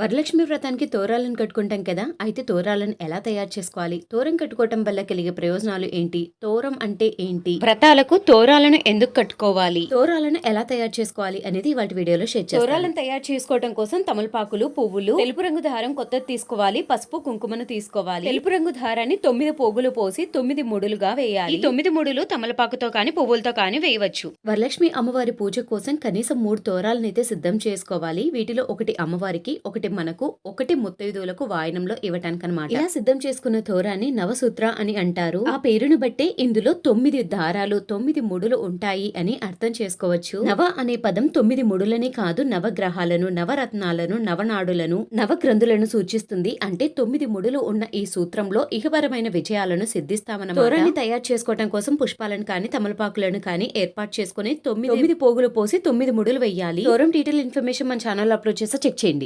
వరలక్ష్మి వ్రతానికి తోరాలను కట్టుకుంటాం కదా అయితే తోరాలను ఎలా తయారు చేసుకోవాలి? తోరం కట్టుకోవటం వల్ల కలిగే ప్రయోజనాలు ఏంటి? తోరం అంటే ఏంటి? వ్రతాలకు తోరాలను ఎందుకు కట్టుకోవాలి? తోరాలను ఎలా తయారు చేసుకోవాలి అనేది వాటి వీడియోలో షేర్ చేస్తాను. తోరాలను తయారు చేసుకోవడం కోసం తమలపాకులు పువ్వులు తెలుపు రంగు దారం కొత్తది తీసుకోవాలి పసుపు కుంకుమను తీసుకోవాలి. తెలుపు రంగు దారాన్ని తొమ్మిది పోగులు పోసి తొమ్మిది ముడులుగా వేయాలి. ఈ తొమ్మిది ముడులు తమలపాకుతో కానీ పువ్వులతో కానీ వేయవచ్చు. వరలక్ష్మి అమ్మవారి పూజ కోసం కనీసం మూడు తోరాలను అయితే సిద్ధం చేసుకోవాలి. వీటిలో ఒకటి అమ్మవారికి ఒకటి మనకు ఒకటి ముత్తైదువులకు వాయనంలో ఇవ్వటానికి అనమాట ఇలా సిద్ధం చేసుకున్న తోరాన్ని నవసూత్ర అని అంటారు. ఆ పేరును బట్టే ఇందులో తొమ్మిది దారాలు తొమ్మిది ముడులు ఉంటాయి అని అర్థం చేసుకోవచ్చు. నవ అనే పదం తొమ్మిది ముడులని కాదు నవగ్రహాలను నవరత్నాలను నవనాడులను నవగ్రంథులను సూచిస్తుంది. అంటే తొమ్మిది ముడులు ఉన్న ఈ సూత్రంలో ఇహపరమైన విజయాలను సిద్ధిస్తామన్న తోరాన్ని తయారు చేసుకోవడం కోసం పుష్పాలను కానీ తమలపాకులను కానీ ఏర్పాటు చేసుకుని తొమ్మిది పోగులు పోసి తొమ్మిది ముడులు వేయాలి తోరం డీటెయిల్ ఇన్ఫర్మేషన్ మన ఛానల్ అప్లోడ్ చేస్తే చెక్ చేయండి.